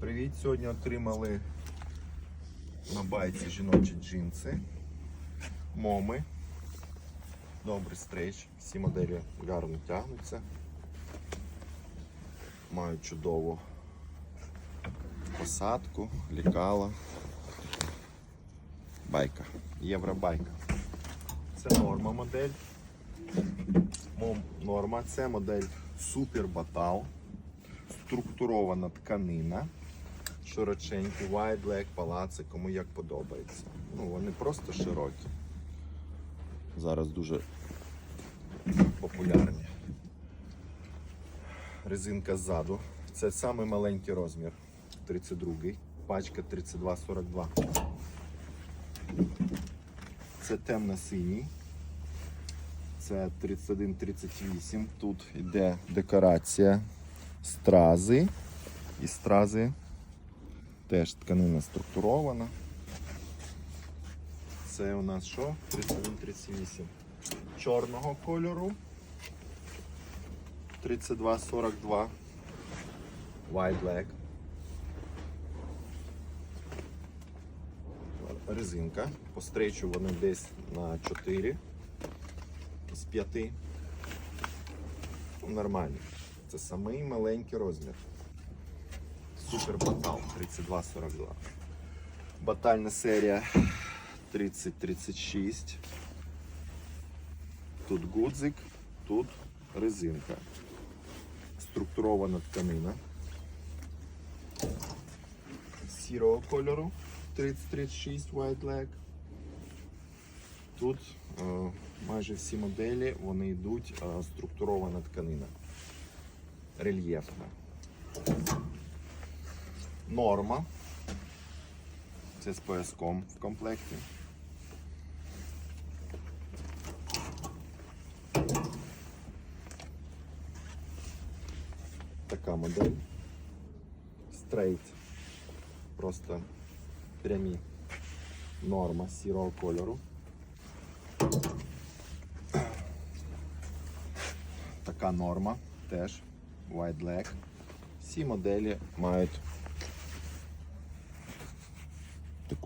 Привіт! Сьогодні отримали на байці жіночі джинси, моми. Добрий стрейч. Всі моделі гарно тягнуться. Мають чудову посадку, лікала. Байка. Євробайка. Це норма модель. Мом норма. Це модель Супер Батал. Структурована тканина. Широченькі, wide leg, палаци, кому як подобається. Ну, вони просто широкі. Зараз дуже популярні. Резинка ззаду. Це самий маленький розмір. 32-й. Пачка 32-42. Це темно-синій. Це 31-38. Тут йде декорація стрази. І стрази теж тканина структурована. Це у нас що? 31-38. Чорного кольору. 32-42. White leg. Резинка. По стрейчу вони десь на 4 з 5. Ну, Нормально. Це самий маленький розмір. Супер батал 32-42. Батальна серія 30-36. Тут гудзик, тут резинка. Структурована тканина. Сірого кольору 30-36 white leg. Тут е, майже всі моделі вони йдуть е, структурована тканина. Рельєфна. Норма. Це з пояском в комплекті. Така модель. Стрейт. Просто прямі. Норма сірого кольору. Така норма теж. White leg. Всі моделі мають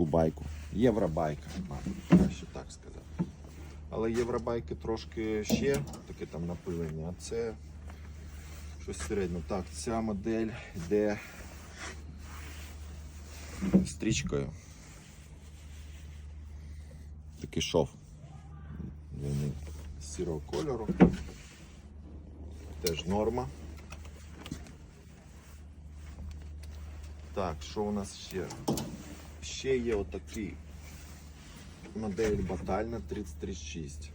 таку байку. Євробайка, краще так сказати. Але євробайки трошки ще таке там напилення, а це щось середнє. Так, ця модель йде стрічкою. Такий шов. Він сірого кольору. Теж норма. Так, що у нас ще? Ще є отакий модель батальна 3036.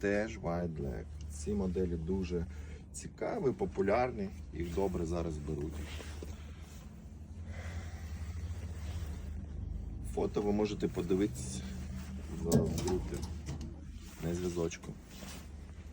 Теж White Black. Ці моделі дуже цікаві, популярні, їх добре зараз беруть. Фото ви можете подивитися зараз в групі на зв'язочку.